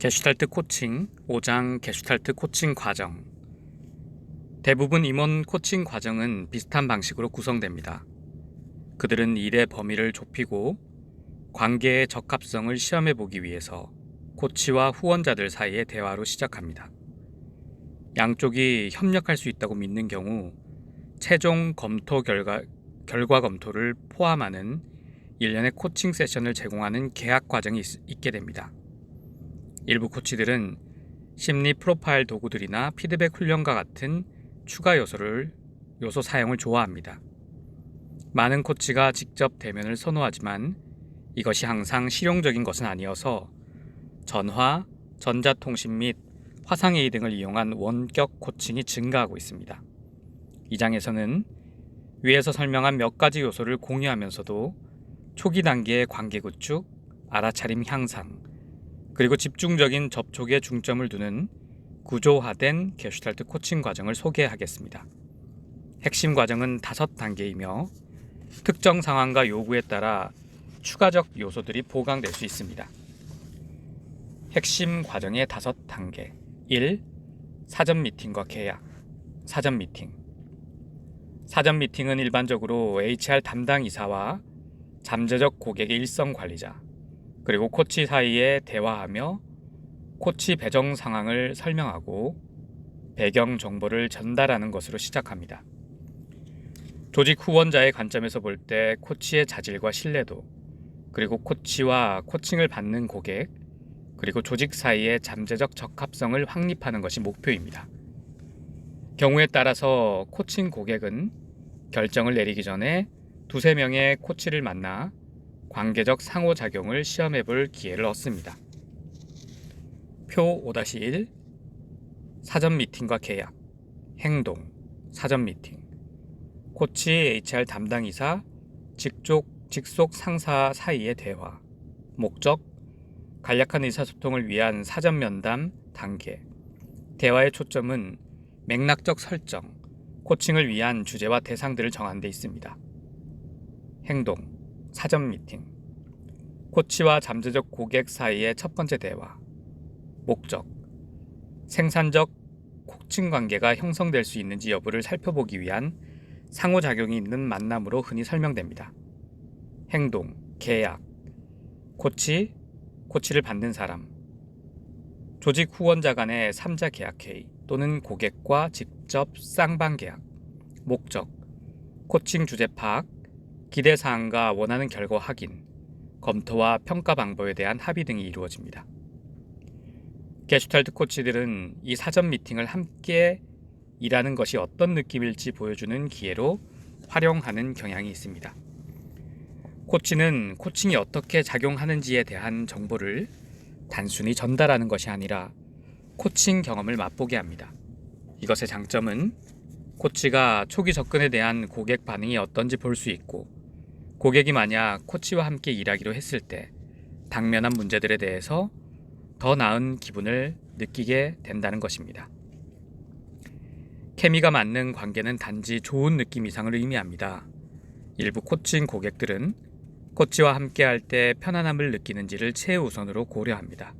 게슈탈트 코칭 5장 게슈탈트 코칭 과정 대부분 임원 코칭 과정은 비슷한 방식으로 구성됩니다. 그들은 일의 범위를 좁히고 관계의 적합성을 시험해 보기 위해서 코치와 후원자들 사이의 대화로 시작합니다. 양쪽이 협력할 수 있다고 믿는 경우 최종 검토 결과, 결과 검토를 포함하는 일련의 코칭 세션을 제공하는 계약 과정이 있, 있게 됩니다. 일부 코치들은 심리 프로파일 도구들이나 피드백 훈련과 같은 추가 요소를 요소 사용을 좋아합니다. 많은 코치가 직접 대면을 선호하지만 이것이 항상 실용적인 것은 아니어서 전화, 전자통신 및 화상회의 등을 이용한 원격 코칭이 증가하고 있습니다. 이 장에서는 위에서 설명한 몇 가지 요소를 공유하면서도 초기 단계의 관계 구축, 알아차림 향상, 그리고 집중적인 접촉에 중점을 두는 구조화된 게슈탈트 코칭 과정을 소개하겠습니다. 핵심 과정은 다섯 단계이며 특정 상황과 요구에 따라 추가적 요소들이 보강될 수 있습니다. 핵심 과정의 다섯 단계 1. 사전 미팅과 계약 사전 미팅 사전 미팅은 일반적으로 HR 담당 이사와 잠재적 고객의 일성 관리자 그리고 코치 사이에 대화하며 코치 배정 상황을 설명하고 배경 정보를 전달하는 것으로 시작합니다. 조직 후원자의 관점에서 볼 때 코치의 자질과 신뢰도, 그리고 코치와 코칭을 받는 고객, 그리고 조직 사이의 잠재적 적합성을 확립하는 것이 목표입니다. 경우에 따라서 코칭 고객은 결정을 내리기 전에 두세 명의 코치를 만나 관계적 상호작용을 시험해 볼 기회를 얻습니다. 표 5-1 사전 미팅과 계약 행동 사전 미팅 코치 HR 담당 이사 직속, 직속 상사 사이의 대화 목적 간략한 의사소통을 위한 사전 면담 단계 대화의 초점은 맥락적 설정 코칭을 위한 주제와 대상들을 정한 데 있습니다. 행동 사전 미팅 코치와 잠재적 고객 사이의 첫 번째 대화 목적 생산적 코칭 관계가 형성될 수 있는지 여부를 살펴보기 위한 상호작용이 있는 만남으로 흔히 설명됩니다. 행동, 계약, 코치, 코치를 받는 사람, 조직 후원자 간의 3자 계약회의 또는 고객과 직접 쌍방 계약, 목적, 코칭 주제 파악, 기대 사항과 원하는 결과 확인, 검토와 평가 방법에 대한 합의 등이 이루어집니다. 게슈탈트 코치들은 이 사전 미팅을 함께 일하는 것이 어떤 느낌일지 보여주는 기회로 활용하는 경향이 있습니다. 코치는 코칭이 어떻게 작용하는지에 대한 정보를 단순히 전달하는 것이 아니라 코칭 경험을 맛보게 합니다. 이것의 장점은 코치가 초기 접근에 대한 고객 반응이 어떤지 볼 수 있고 고객이 만약 코치와 함께 일하기로 했을 때 당면한 문제들에 대해서 더 나은 기분을 느끼게 된다는 것입니다. 케미가 맞는 관계는 단지 좋은 느낌 이상을 의미합니다. 일부 코칭 고객들은 코치와 함께 할 때 편안함을 느끼는지를 최우선으로 고려합니다.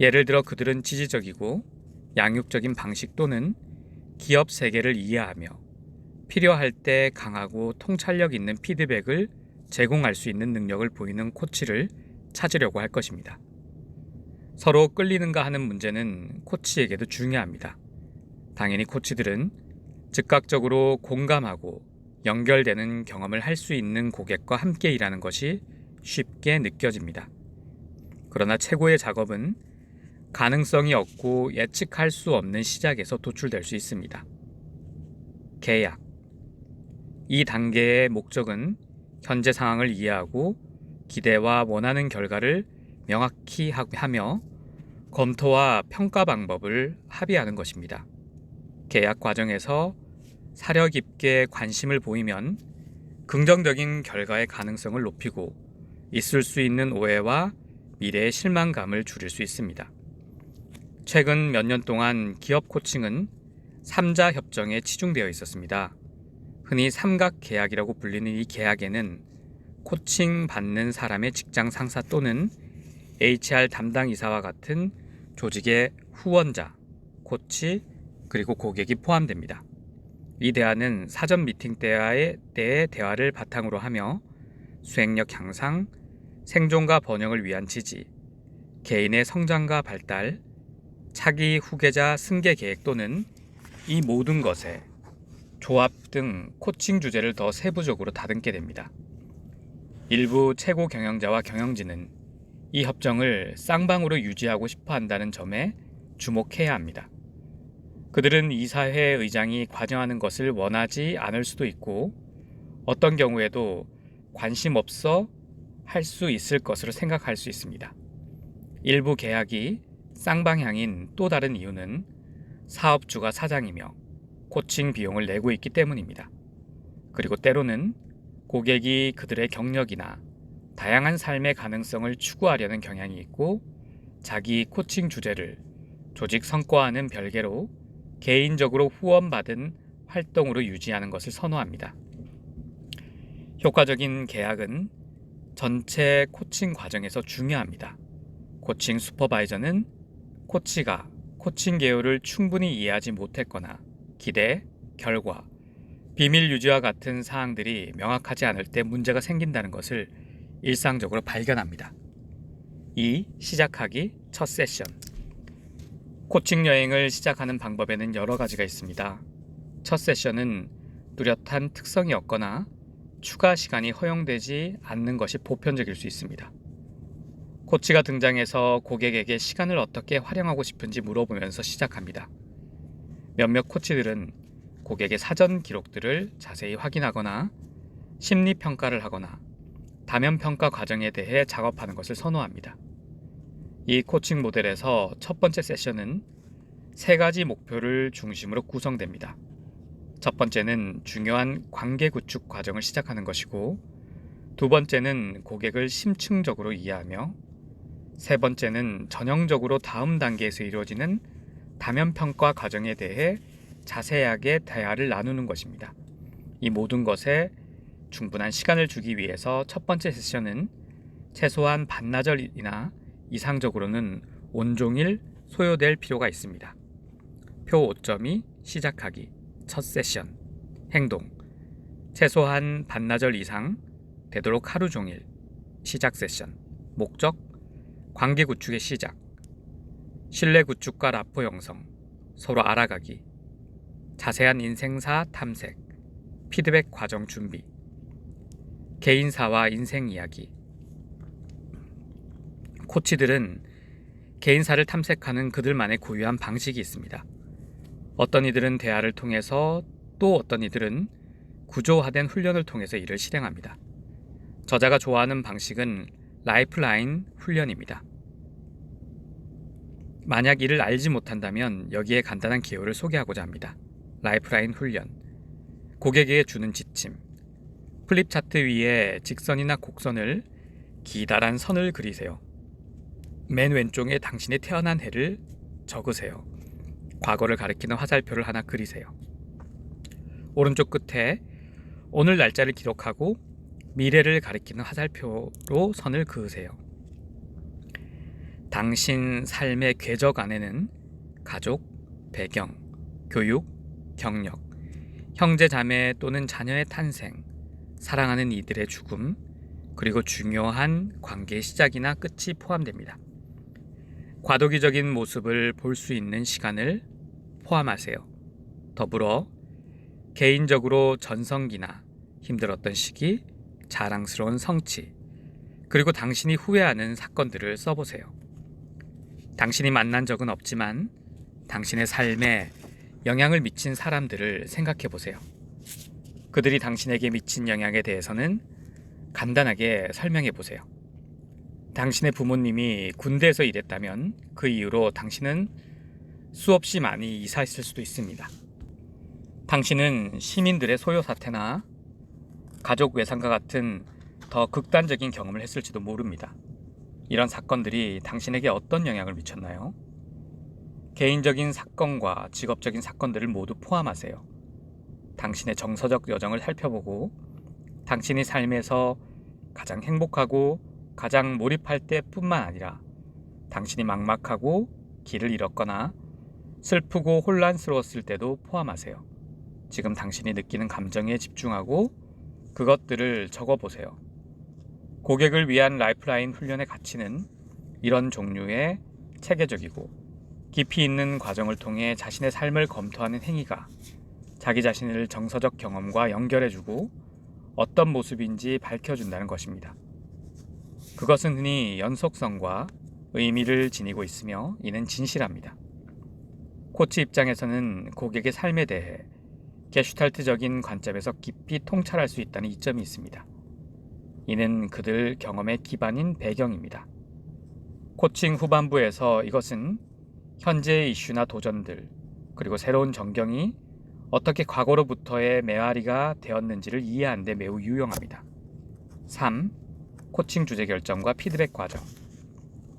예를 들어 그들은 지지적이고 양육적인 방식 또는 기업 세계를 이해하며 필요할 때 강하고 통찰력 있는 피드백을 제공할 수 있는 능력을 보이는 코치를 찾으려고 할 것입니다. 서로 끌리는가 하는 문제는 코치에게도 중요합니다. 당연히 코치들은 즉각적으로 공감하고 연결되는 경험을 할 수 있는 고객과 함께 일하는 것이 쉽게 느껴집니다. 그러나 최고의 작업은 가능성이 없고 예측할 수 없는 시작에서 도출될 수 있습니다. 계약. 이 단계의 목적은 현재 상황을 이해하고 기대와 원하는 결과를 명확히 하며 검토와 평가 방법을 합의하는 것입니다. 계약 과정에서 사려 깊게 관심을 보이면 긍정적인 결과의 가능성을 높이고 있을 수 있는 오해와 미래의 실망감을 줄일 수 있습니다. 최근 몇 년 동안 기업 코칭은 3자 협정에 치중되어 있었습니다. 흔히 삼각 계약이라고 불리는 이 계약에는 코칭 받는 사람의 직장 상사 또는 HR 담당 이사와 같은 조직의 후원자, 코치, 그리고 고객이 포함됩니다. 이 대화는 사전 미팅 때의, 때의 대화를 바탕으로 하며 수행력 향상, 생존과 번영을 위한 지지, 개인의 성장과 발달, 차기 후계자 승계 계획 또는 이 모든 것에 조합 등 코칭 주제를 더 세부적으로 다듬게 됩니다. 일부 최고 경영자와 경영진은 이 협정을 쌍방으로 유지하고 싶어 한다는 점에 주목해야 합니다. 그들은 이사회 의장이 과정하는 것을 원하지 않을 수도 있고 어떤 경우에도 관심 없어 할 수 있을 것으로 생각할 수 있습니다. 일부 계약이 쌍방향인 또 다른 이유는 사업주가 사장이며 코칭 비용을 내고 있기 때문입니다. 그리고 때로는 고객이 그들의 경력이나 다양한 삶의 가능성을 추구하려는 경향이 있고 자기 코칭 주제를 조직 성과와는 별개로 개인적으로 후원받은 활동으로 유지하는 것을 선호합니다. 효과적인 계약은 전체 코칭 과정에서 중요합니다. 코칭 슈퍼바이저는 코치가 코칭 개요를 충분히 이해하지 못했거나 기대, 결과, 비밀 유지와 같은 사항들이 명확하지 않을 때 문제가 생긴다는 것을 일상적으로 발견합니다. 2. 시작하기 첫 세션 코칭 여행을 시작하는 방법에는 여러 가지가 있습니다. 첫 세션은 뚜렷한 특성이 없거나 추가 시간이 허용되지 않는 것이 보편적일 수 있습니다. 코치가 등장해서 고객에게 시간을 어떻게 활용하고 싶은지 물어보면서 시작합니다. 몇몇 코치들은 고객의 사전 기록들을 자세히 확인하거나 심리 평가를 하거나 다면 평가 과정에 대해 작업하는 것을 선호합니다. 이 코칭 모델에서 첫 번째 세션은 세 가지 목표를 중심으로 구성됩니다. 첫 번째는 중요한 관계 구축 과정을 시작하는 것이고, 두 번째는 고객을 심층적으로 이해하며, 세 번째는 전형적으로 다음 단계에서 이루어지는 다면 평가 과정에 대해 자세하게 대화를 나누는 것입니다. 이 모든 것에 충분한 시간을 주기 위해서 첫 번째 세션은 최소한 반나절이나 이상적으로는 온종일 소요될 필요가 있습니다. 표5.2 시작하기 첫 세션 행동 최소한 반나절 이상 되도록 하루 종일 시작 세션 목적 관계 구축의 시작 신뢰 구축과 라포 형성 서로 알아가기 자세한 인생사 탐색 피드백 과정 준비 개인사와 인생 이야기 코치들은 개인사를 탐색하는 그들만의 고유한 방식이 있습니다. 어떤 이들은 대화를 통해서 또 어떤 이들은 구조화된 훈련을 통해서 이를 실행합니다. 저자가 좋아하는 방식은 라이프라인 훈련입니다. 만약 이를 알지 못한다면 여기에 간단한 기호를 소개하고자 합니다. 라이프라인 훈련. 고객에게 주는 지침. 플립 차트 위에 직선이나 곡선을 기다란 선을 그리세요. 맨 왼쪽에 당신의 태어난 해를 적으세요. 과거를 가리키는 화살표를 하나 그리세요. 오른쪽 끝에 오늘 날짜를 기록하고 미래를 가리키는 화살표로 선을 그으세요. 당신 삶의 궤적 안에는 가족, 배경, 교육, 경력, 형제 자매 또는 자녀의 탄생, 사랑하는 이들의 죽음, 그리고 중요한 관계의 시작이나 끝이 포함됩니다. 과도기적인 모습을 볼 수 있는 시간을 포함하세요. 더불어 개인적으로 전성기나 힘들었던 시기, 자랑스러운 성취, 그리고 당신이 후회하는 사건들을 써보세요. 당신이 만난 적은 없지만 당신의 삶에 영향을 미친 사람들을 생각해 보세요. 그들이 당신에게 미친 영향에 대해서는 간단하게 설명해 보세요. 당신의 부모님이 군대에서 일했다면 그 이후로 당신은 수없이 많이 이사했을 수도 있습니다. 당신은 시민들의 소요 사태나 가족 외상과 같은 더 극단적인 경험을 했을지도 모릅니다. 이런 사건들이 당신에게 어떤 영향을 미쳤나요? 개인적인 사건과 직업적인 사건들을 모두 포함하세요. 당신의 정서적 여정을 살펴보고 당신의 삶에서 가장 행복하고 가장 몰입할 때뿐만 아니라 당신이 막막하고 길을 잃었거나 슬프고 혼란스러웠을 때도 포함하세요. 지금 당신이 느끼는 감정에 집중하고 그것들을 적어 보세요. 고객을 위한 라이프라인 훈련의 가치는 이런 종류의 체계적이고 깊이 있는 과정을 통해 자신의 삶을 검토하는 행위가 자기 자신을 정서적 경험과 연결해주고 어떤 모습인지 밝혀준다는 것입니다. 그것은 흔히 연속성과 의미를 지니고 있으며 이는 진실합니다. 코치 입장에서는 고객의 삶에 대해 게슈탈트적인 관점에서 깊이 통찰할 수 있다는 이점이 있습니다. 이는 그들 경험의 기반인 배경입니다. 코칭 후반부에서 이것은 현재의 이슈나 도전들, 그리고 새로운 전경이 어떻게 과거로부터의 메아리가 되었는지를 이해하는 데 매우 유용합니다. 3. 코칭 주제 결정과 피드백 과정.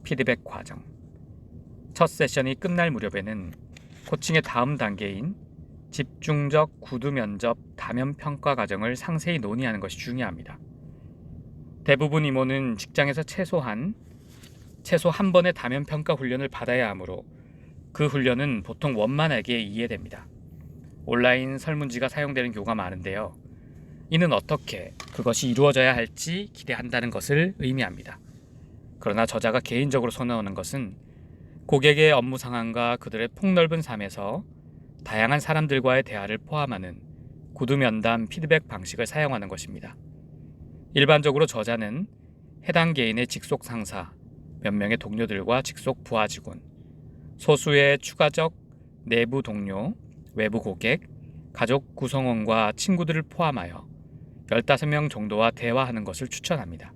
피드백 과정. 첫 세션이 끝날 무렵에는 코칭의 다음 단계인 집중적 구두 면접 다면 평가 과정을 상세히 논의하는 것이 중요합니다. 대부분 임원은 직장에서 최소한 최소 한 번의 다면 평가 훈련을 받아야 하므로 그 훈련은 보통 원만하게 이해됩니다. 온라인 설문지가 사용되는 경우가 많은데요. 이는 어떻게 그것이 이루어져야 할지 기대한다는 것을 의미합니다. 그러나 저자가 개인적으로 선호하는 것은 고객의 업무 상황과 그들의 폭넓은 삶에서 다양한 사람들과의 대화를 포함하는 구두 면담 피드백 방식을 사용하는 것입니다. 일반적으로 저자는 해당 개인의 직속 상사, 몇 명의 동료들과 직속 부하 직원, 소수의 추가적 내부 동료, 외부 고객, 가족 구성원과 친구들을 포함하여 15명 정도와 대화하는 것을 추천합니다.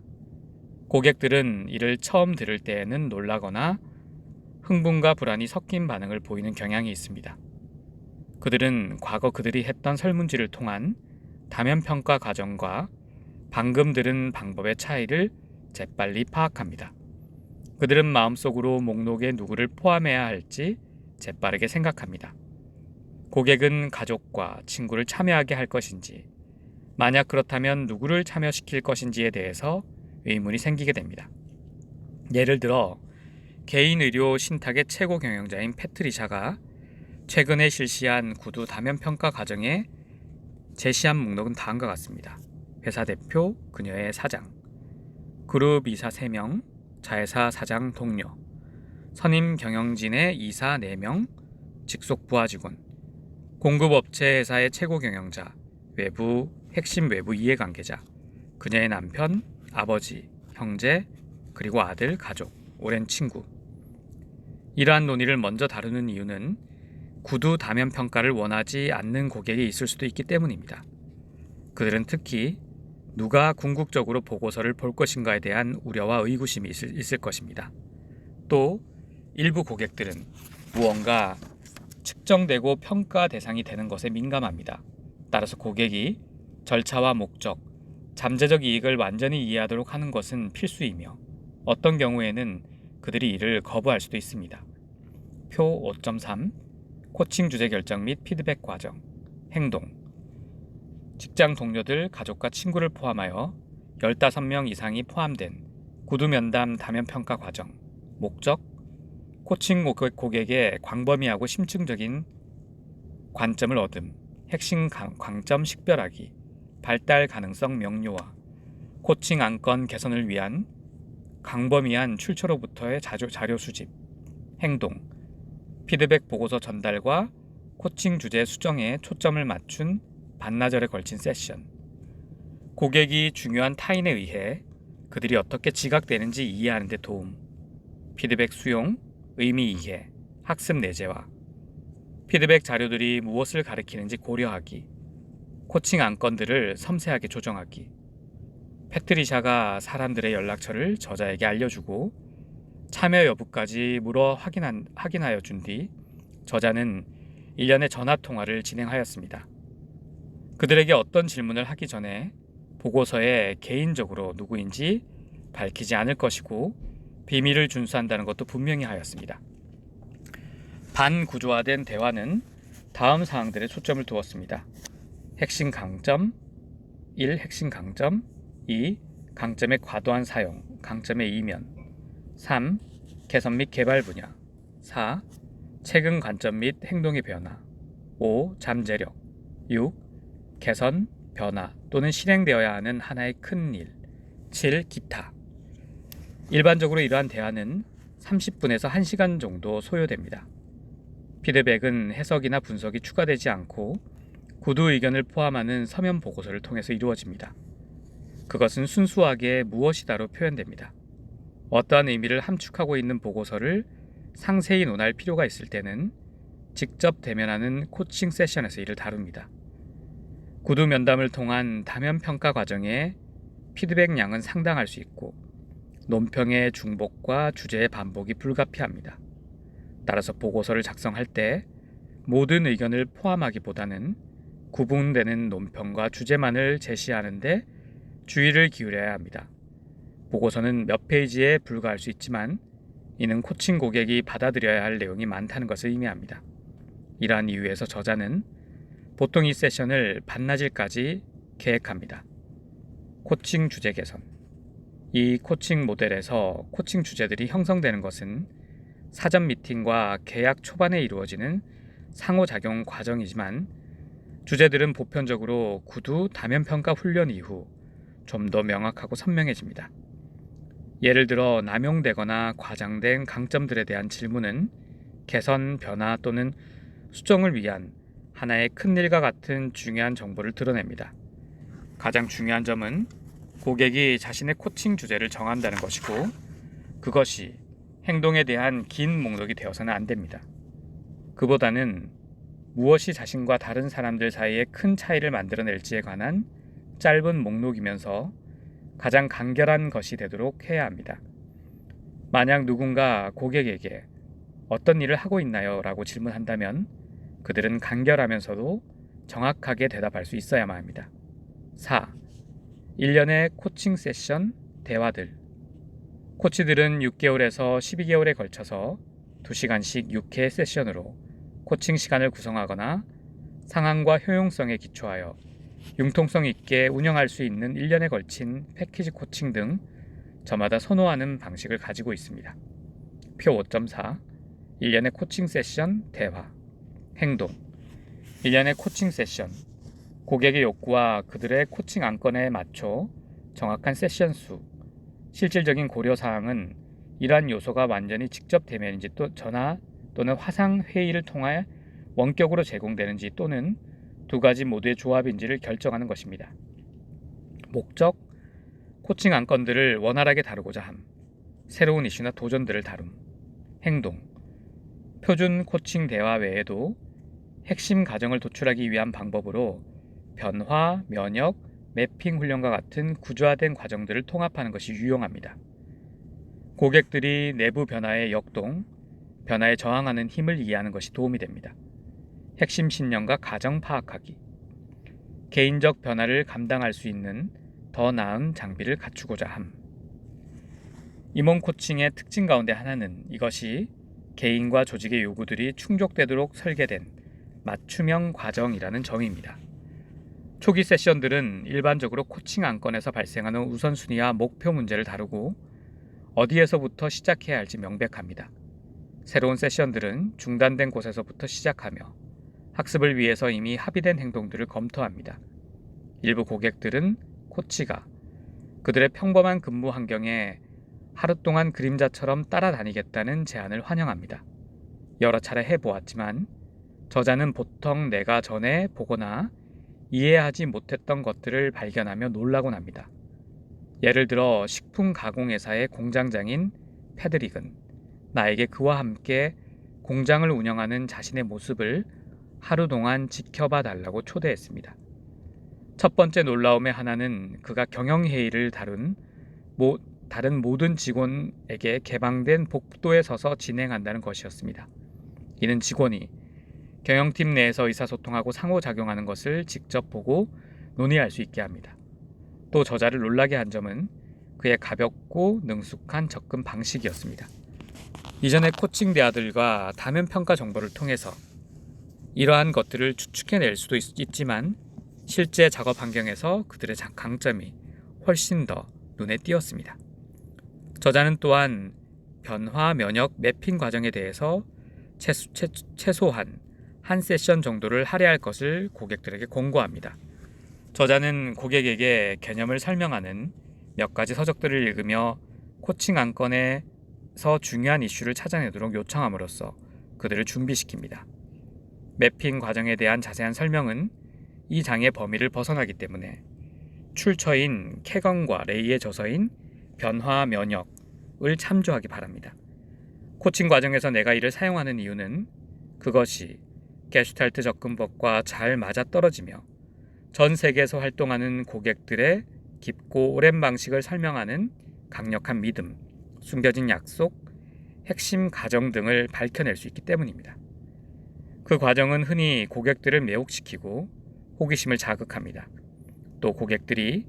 고객들은 이를 처음 들을 때에는 놀라거나 흥분과 불안이 섞인 반응을 보이는 경향이 있습니다. 그들은 과거 그들이 했던 설문지를 통한 다면 평가 과정과 방금 들은 방법의 차이를 재빨리 파악합니다. 그들은 마음속으로 목록에 누구를 포함해야 할지 재빠르게 생각합니다. 고객은 가족과 친구를 참여하게 할 것인지, 만약 그렇다면 누구를 참여시킬 것인지에 대해서 의문이 생기게 됩니다. 예를 들어, 개인 의료 신탁의 최고 경영자인 패트리샤가 최근에 실시한 구두 다면 평가 과정에 제시한 목록은 다음과 같습니다. 회사 대표, 그녀의 사장, 그룹 이사 3명, 자회사 사장 동료, 선임 경영진의 이사 4명, 직속 부하 직원, 공급업체 회사의 최고 경영자, 외부 핵심 외부 이해관계자, 그녀의 남편, 아버지, 형제, 그리고 아들, 가족, 오랜 친구. 이러한 논의를 먼저 다루는 이유는 구두 다면 평가를 원하지 않는 고객이 있을 수도 있기 때문입니다. 그들은 특히 누가 궁극적으로 보고서를 볼 것인가에 대한 우려와 의구심이 있을, 있을 것입니다. 또 일부 고객들은 무언가 측정되고 평가 대상이 되는 것에 민감합니다. 따라서 고객이 절차와 목적, 잠재적 이익을 완전히 이해하도록 하는 것은 필수이며 어떤 경우에는 그들이 이를 거부할 수도 있습니다. 표 5.3 코칭 주제 결정 및 피드백 과정 행동 직장 동료들, 가족과 친구를 포함하여 15명 이상이 포함된 구두 면담 다면 평가 과정 목적 코칭 고객의 광범위하고 심층적인 관점을 얻음, 핵심 광점 식별하기, 발달 가능성 명료화, 코칭 안건 개선을 위한 광범위한 출처로부터의 자료, 자료 수집, 행동, 피드백 보고서 전달과 코칭 주제 수정에 초점을 맞춘 반나절에 걸친 세션, 고객이 중요한 타인에 의해 그들이 어떻게 지각되는지 이해하는 데 도움, 피드백 수용, 의미 이해, 학습 내재화, 피드백 자료들이 무엇을 가리키는지 고려하기, 코칭 안건들을 섬세하게 조정하기, 패트리샤가 사람들의 연락처를 저자에게 알려주고 참여 여부까지 물어 확인한, 확인하여 준 뒤 저자는 일련의 전화 통화를 진행하였습니다. 그들에게 어떤 질문을 하기 전에 보고서에 개인적으로 누구인지 밝히지 않을 것이고 비밀을 준수한다는 것도 분명히 하였습니다. 반구조화된 대화는 다음 사항들에 초점을 두었습니다. 핵심 강점 1. 핵심 강점 2. 강점의 과도한 사용, 강점의 이면 3. 개선 및 개발 분야 4. 최근 관점 및 행동의 변화 5. 잠재력 6. 개선, 변화 또는 실행되어야 하는 하나의 큰 일 7. 기타 일반적으로 이러한 대화는 30분에서 1시간 정도 소요됩니다. 피드백은 해석이나 분석이 추가되지 않고 구두 의견을 포함하는 서면 보고서를 통해서 이루어집니다. 그것은 순수하게 무엇이다로 표현됩니다. 어떠한 의미를 함축하고 있는 보고서를 상세히 논할 필요가 있을 때는 직접 대면하는 코칭 세션에서 이를 다룹니다. 구두 면담을 통한 다면 평가 과정에 피드백 양은 상당할 수 있고 논평의 중복과 주제의 반복이 불가피합니다. 따라서 보고서를 작성할 때 모든 의견을 포함하기보다는 구분되는 논평과 주제만을 제시하는데 주의를 기울여야 합니다. 보고서는 몇 페이지에 불과할 수 있지만 이는 코칭 고객이 받아들여야 할 내용이 많다는 것을 의미합니다. 이러한 이유에서 저자는 보통 이 세션을 반나절까지 계획합니다. 코칭 주제 개선. 이 코칭 모델에서 코칭 주제들이 형성되는 것은 사전 미팅과 계약 초반에 이루어지는 상호작용 과정이지만 주제들은 보편적으로 구두 다면 평가 훈련 이후 좀 더 명확하고 선명해집니다. 예를 들어 남용되거나 과장된 강점들에 대한 질문은 개선, 변화 또는 수정을 위한 하나의 큰 일과 같은 중요한 정보를 드러냅니다. 가장 중요한 점은 고객이 자신의 코칭 주제를 정한다는 것이고 그것이 행동에 대한 긴 목록이 되어서는 안 됩니다. 그보다는 무엇이 자신과 다른 사람들 사이에 큰 차이를 만들어낼지에 관한 짧은 목록이면서 가장 간결한 것이 되도록 해야 합니다. 만약 누군가 고객에게 어떤 일을 하고 있나요? 라고 질문한다면 그들은 간결하면서도 정확하게 대답할 수 있어야만 합니다. 4. 1년의 코칭 세션 대화들 코치들은 6개월에서 12개월에 걸쳐서 2시간씩 6회 세션으로 코칭 시간을 구성하거나 상황과 효용성에 기초하여 융통성 있게 운영할 수 있는 1년에 걸친 패키지 코칭 등 저마다 선호하는 방식을 가지고 있습니다. 표 5.4 1년의 코칭 세션 대화 행동 1년의 코칭 세션 고객의 욕구와 그들의 코칭 안건에 맞춰 정확한 세션 수 실질적인 고려 사항은 이러한 요소가 완전히 직접 대면인지 또 전화 또는 화상 회의를 통해 원격으로 제공되는지 또는 두 가지 모두의 조합인지를 결정하는 것입니다. 목적 코칭 안건들을 원활하게 다루고자 함. 새로운 이슈나 도전들을 다룸. 행동 표준 코칭 대화 외에도 핵심 가정을 도출하기 위한 방법으로 변화, 면역, 매핑 훈련과 같은 구조화된 과정들을 통합하는 것이 유용합니다. 고객들이 내부 변화의 역동, 변화에 저항하는 힘을 이해하는 것이 도움이 됩니다. 핵심 신념과 가정 파악하기. 개인적 변화를 감당할 수 있는 더 나은 장비를 갖추고자 함. 임원 코칭의 특징 가운데 하나는 이것이 개인과 조직의 요구들이 충족되도록 설계된 맞춤형 과정이라는 점입니다. 초기 세션들은 일반적으로 코칭 안건에서 발생하는 우선순위와 목표 문제를 다루고 어디에서부터 시작해야 할지 명백합니다. 새로운 세션들은 중단된 곳에서부터 시작하며 학습을 위해서 이미 합의된 행동들을 검토합니다. 일부 고객들은 코치가 그들의 평범한 근무 환경에 하루 동안 그림자처럼 따라다니겠다는 제안을 환영합니다. 여러 차례 해보았지만 저자는 보통 내가 전에 보거나 이해하지 못했던 것들을 발견하며 놀라곤 합니다. 예를 들어 식품 가공회사의 공장장인 패드릭은 나에게 그와 함께 공장을 운영하는 자신의 모습을 하루 동안 지켜봐 달라고 초대했습니다. 첫 번째 놀라움의 하나는 그가 경영회의를 다룬 모, 다른 모든 직원에게 개방된 복도에 서서 진행한다는 것이었습니다. 이는 직원이 경영팀 내에서 의사소통하고 상호작용하는 것을 직접 보고 논의할 수 있게 합니다. 또 저자를 놀라게 한 점은 그의 가볍고 능숙한 접근 방식이었습니다. 이전의 코칭 대화들과 다면 평가 정보를 통해서 이러한 것들을 추측해낼 수도 있, 지만 실제 작업 환경에서 그들의 강점이 훨씬 더 눈에 띄었습니다. 저자는 또한 변화 면역 매핑 과정에 대해서 최소, 최, 최소 한 한 세션 정도를 할애할 것을 고객들에게 권고합니다. 저자는 고객에게 개념을 설명하는 몇 가지 서적들을 읽으며 코칭 안건에서 중요한 이슈를 찾아내도록 요청함으로써 그들을 준비시킵니다. 매핑 과정에 대한 자세한 설명은 이 장의 범위를 벗어나기 때문에 출처인 캐건과 레이의 저서인 변화 면역을 참조하기 바랍니다. 코칭 과정에서 내가 이를 사용하는 이유는 그것이 게슈탈트 접근법과 잘 맞아떨어지며 전 세계에서 활동하는 고객들의 깊고 오랜 방식을 설명하는 강력한 믿음, 숨겨진 약속, 핵심 가정 등을 밝혀낼 수 있기 때문입니다. 그 과정은 흔히 고객들을 매혹시키고 호기심을 자극합니다. 또 고객들이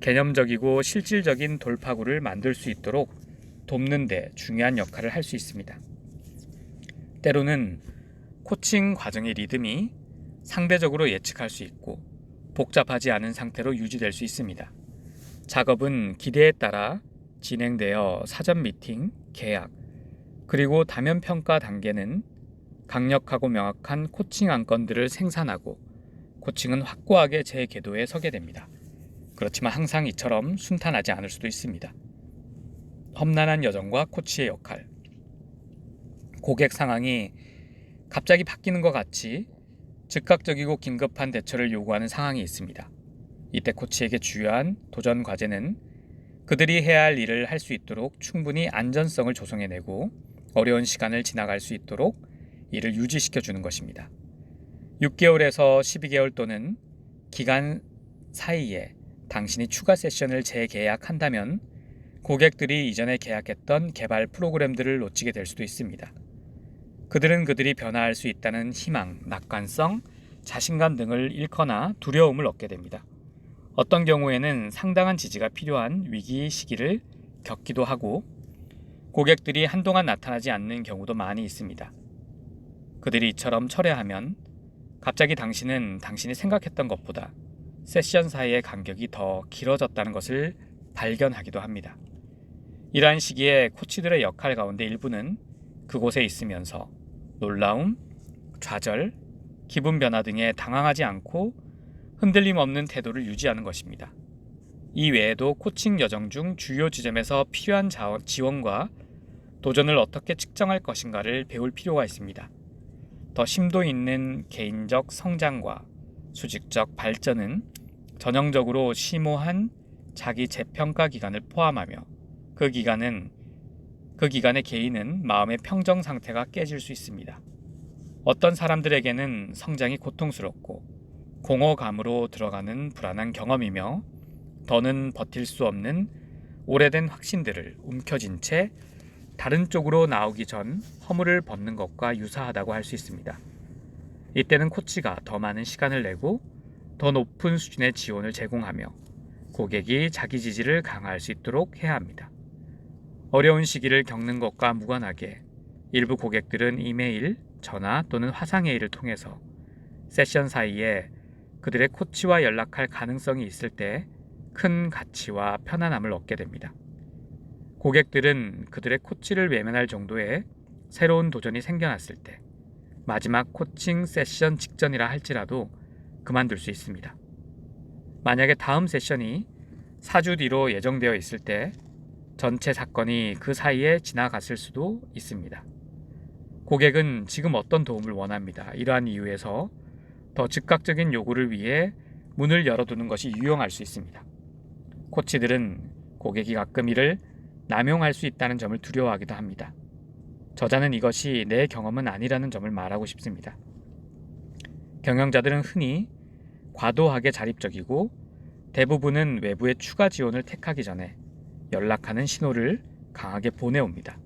개념적이고 실질적인 돌파구를 만들 수 있도록 돕는 데 중요한 역할을 할 수 있습니다. 때로는 코칭 과정의 리듬이 상대적으로 예측할 수 있고 복잡하지 않은 상태로 유지될 수 있습니다. 작업은 기대에 따라 진행되어 사전 미팅, 계약, 그리고 다면 평가 단계는 강력하고 명확한 코칭 안건들을 생산하고 코칭은 확고하게 제 궤도에 서게 됩니다. 그렇지만 항상 이처럼 순탄하지 않을 수도 있습니다. 험난한 여정과 코치의 역할. 고객 상황이 갑자기 바뀌는 것 같이 즉각적이고 긴급한 대처를 요구하는 상황이 있습니다. 이때 코치에게 주요한 도전 과제는 그들이 해야 할 일을 할 수 있도록 충분히 안전성을 조성해내고 어려운 시간을 지나갈 수 있도록 이를 유지시켜 주는 것입니다. 6개월에서 12개월 또는 기간 사이에 당신이 추가 세션을 재계약한다면 고객들이 이전에 계약했던 개발 프로그램들을 놓치게 될 수도 있습니다. 그들은 그들이 변화할 수 있다는 희망, 낙관성, 자신감 등을 잃거나 두려움을 얻게 됩니다. 어떤 경우에는 상당한 지지가 필요한 위기 시기를 겪기도 하고 고객들이 한동안 나타나지 않는 경우도 많이 있습니다. 그들이 이처럼 철회하면 갑자기 당신은 당신이 생각했던 것보다 세션 사이의 간격이 더 길어졌다는 것을 발견하기도 합니다. 이러한 시기에 코치들의 역할 가운데 일부는 그곳에 있으면서 놀라움, 좌절, 기분 변화 등에 당황하지 않고 흔들림 없는 태도를 유지하는 것입니다. 이 외에도 코칭 여정 중 주요 지점에서 필요한 자원, 지원과 도전을 어떻게 측정할 것인가를 배울 필요가 있습니다. 더 심도 있는 개인적 성장과 수직적 발전은 전형적으로 심오한 자기 재평가 기간을 포함하며 그 기간은 그 기간의 개인은 마음의 평정 상태가 깨질 수 있습니다. 어떤 사람들에게는 성장이 고통스럽고 공허감으로 들어가는 불안한 경험이며 더는 버틸 수 없는 오래된 확신들을 움켜쥔 채 다른 쪽으로 나오기 전 허물을 벗는 것과 유사하다고 할 수 있습니다. 이때는 코치가 더 많은 시간을 내고 더 높은 수준의 지원을 제공하며 고객이 자기 지지를 강화할 수 있도록 해야 합니다. 어려운 시기를 겪는 것과 무관하게 일부 고객들은 이메일, 전화 또는 화상회의를 통해서 세션 사이에 그들의 코치와 연락할 가능성이 있을 때 큰 가치와 편안함을 얻게 됩니다. 고객들은 그들의 코치를 외면할 정도의 새로운 도전이 생겨났을 때 마지막 코칭 세션 직전이라 할지라도 그만둘 수 있습니다. 만약에 다음 세션이 4주 뒤로 예정되어 있을 때 전체 사건이 그 사이에 지나갔을 수도 있습니다. 고객은 지금 어떤 도움을 원합니다. 이러한 이유에서 더 즉각적인 요구를 위해 문을 열어두는 것이 유용할 수 있습니다. 코치들은 고객이 가끔 이를 남용할 수 있다는 점을 두려워하기도 합니다. 저자는 이것이 내 경험은 아니라는 점을 말하고 싶습니다. 경영자들은 흔히 과도하게 자립적이고 대부분은 외부의 추가 지원을 택하기 전에 연락하는 신호를 강하게 보내옵니다.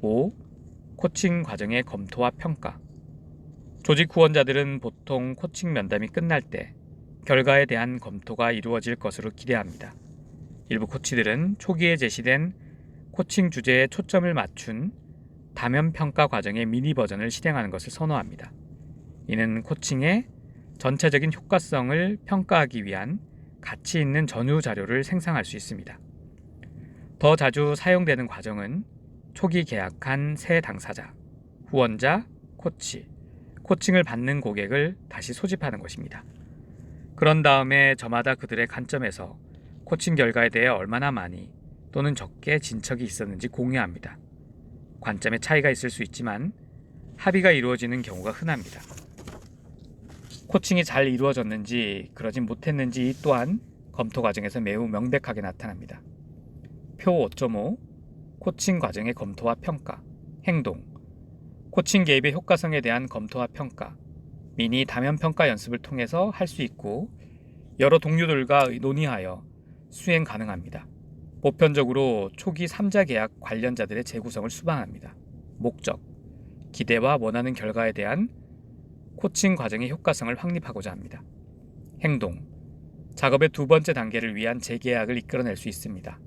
5. 코칭 과정의 검토와 평가. 조직 후원자들은 보통 코칭 면담이 끝날 때 결과에 대한 검토가 이루어질 것으로 기대합니다. 일부 코치들은 초기에 제시된 코칭 주제에 초점을 맞춘 다면 평가 과정의 미니 버전을 실행하는 것을 선호합니다. 이는 코칭의 전체적인 효과성을 평가하기 위한 가치 있는 전후 자료를 생성할 수 있습니다. 더 자주 사용되는 과정은 초기 계약한 새 당사자, 후원자, 코치, 코칭을 받는 고객을 다시 소집하는 것입니다. 그런 다음에 저마다 그들의 관점에서 코칭 결과에 대해 얼마나 많이 또는 적게 진척이 있었는지 공유합니다. 관점의 차이가 있을 수 있지만 합의가 이루어지는 경우가 흔합니다. 코칭이 잘 이루어졌는지 그러진 못했는지 이 또한 검토 과정에서 매우 명백하게 나타납니다. 표 5.5 코칭 과정의 검토와 평가, 행동, 코칭 개입의 효과성에 대한 검토와 평가, 미니 다면 평가 연습을 통해서 할 수 있고 여러 동료들과 논의하여 수행 가능합니다. 보편적으로 초기 3자 계약 관련자들의 재구성을 수반합니다. 목적, 기대와 원하는 결과에 대한 코칭 과정의 효과성을 확립하고자 합니다. 행동, 작업의 두 번째 단계를 위한 재계약을 이끌어낼 수 있습니다.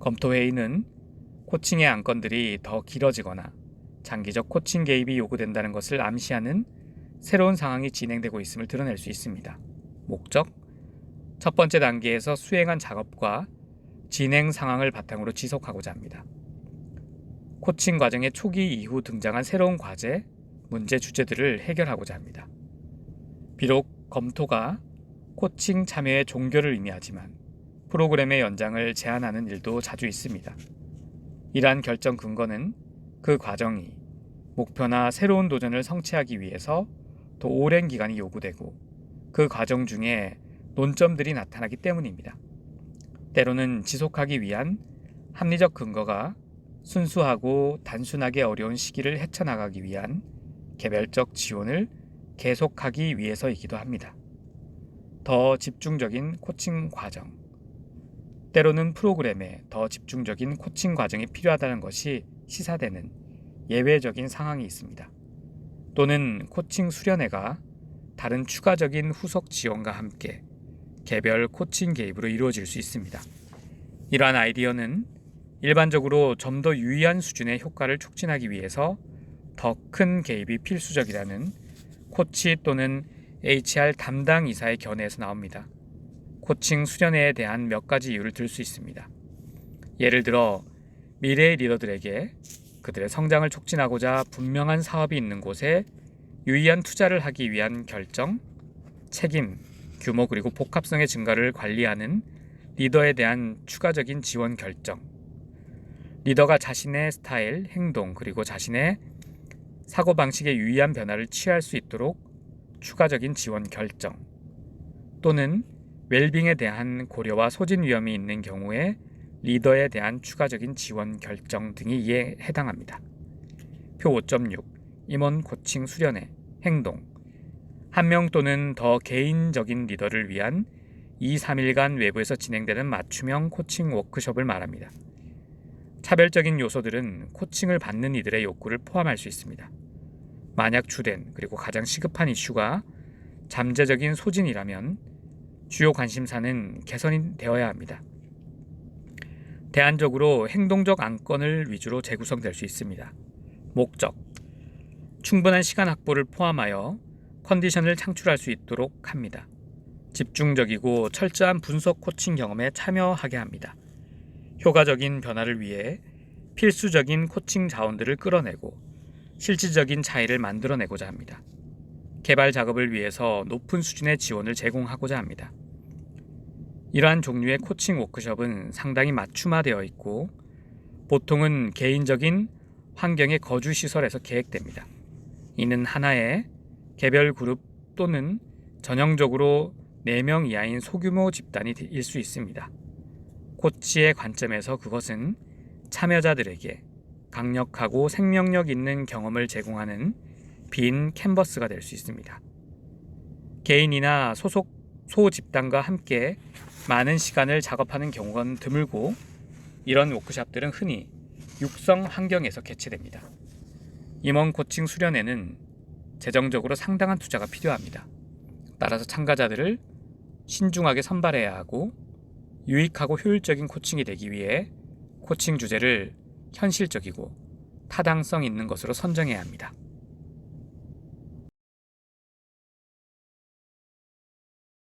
검토 회의는 코칭의 안건들이 더 길어지거나 장기적 코칭 개입이 요구된다는 것을 암시하는 새로운 상황이 진행되고 있음을 드러낼 수 있습니다. 목적 첫 번째 단계에서 수행한 작업과 진행 상황을 바탕으로 지속하고자 합니다. 코칭 과정의 초기 이후 등장한 새로운 과제, 문제 주제들을 해결하고자 합니다. 비록 검토가 코칭 참여의 종결을 의미하지만 프로그램의 연장을 제한하는 일도 자주 있습니다. 이러한 결정 근거는 그 과정이 목표나 새로운 도전을 성취하기 위해서 더 오랜 기간이 요구되고 그 과정 중에 논점들이 나타나기 때문입니다. 때로는 지속하기 위한 합리적 근거가 순수하고 단순하게 어려운 시기를 헤쳐나가기 위한 개별적 지원을 계속하기 위해서이기도 합니다. 더 집중적인 코칭 과정. 때로는 프로그램에 더 집중적인 코칭 과정이 필요하다는 것이 시사되는 예외적인 상황이 있습니다. 또는 코칭 수련회가 다른 추가적인 후속 지원과 함께 개별 코칭 개입으로 이루어질 수 있습니다. 이러한 아이디어는 일반적으로 좀 더 유의한 수준의 효과를 촉진하기 위해서 더 큰 개입이 필수적이라는 코치 또는 HR 담당 이사의 견해에서 나옵니다. 코칭 수련회에 대한 몇 가지 이유를 들 수 있습니다. 예를 들어 미래의 리더들에게 그들의 성장을 촉진하고자 분명한 사업이 있는 곳에 유의한 투자를 하기 위한 결정, 책임, 규모 그리고 복합성의 증가를 관리하는 리더에 대한 추가적인 지원 결정. 리더가 자신의 스타일, 행동 그리고 자신의 사고 방식에 유의한 변화를 취할 수 있도록 추가적인 지원 결정. 또는 웰빙에 대한 고려와 소진 위험이 있는 경우에 리더에 대한 추가적인 지원 결정 등이 이에 해당합니다. 표 5.6 임원 코칭 수련회 행동 한 명 또는 더 개인적인 리더를 위한 2, 3일간 외부에서 진행되는 맞춤형 코칭 워크숍을 말합니다. 차별적인 요소들은 코칭을 받는 이들의 욕구를 포함할 수 있습니다. 만약 주된 그리고 가장 시급한 이슈가 잠재적인 소진이라면 주요 관심사는 개선이 되어야 합니다. 대안적으로 행동적 안건을 위주로 재구성될 수 있습니다. 목적 충분한 시간 확보를 포함하여 컨디션을 창출할 수 있도록 합니다. 집중적이고 철저한 분석 코칭 경험에 참여하게 합니다. 효과적인 변화를 위해 필수적인 코칭 자원들을 끌어내고 실질적인 차이를 만들어내고자 합니다. 개발 작업을 위해서 높은 수준의 지원을 제공하고자 합니다. 이러한 종류의 코칭 워크숍은 상당히 맞춤화되어 있고 보통은 개인적인 환경의 거주 시설에서 계획됩니다. 이는 하나의 개별 그룹 또는 전형적으로 4명 이하인 소규모 집단이 일수 있습니다. 코치의 관점에서 그것은 참여자들에게 강력하고 생명력 있는 경험을 제공하는 빈 캔버스가 될 수 있습니다. 개인이나 소속 소집단과 함께 많은 시간을 작업하는 경우는 드물고 이런 워크샵들은 흔히 육성 환경에서 개최됩니다. 임원 코칭 수련회는 재정적으로 상당한 투자가 필요합니다. 따라서 참가자들을 신중하게 선발해야 하고 유익하고 효율적인 코칭이 되기 위해 코칭 주제를 현실적이고 타당성 있는 것으로 선정해야 합니다.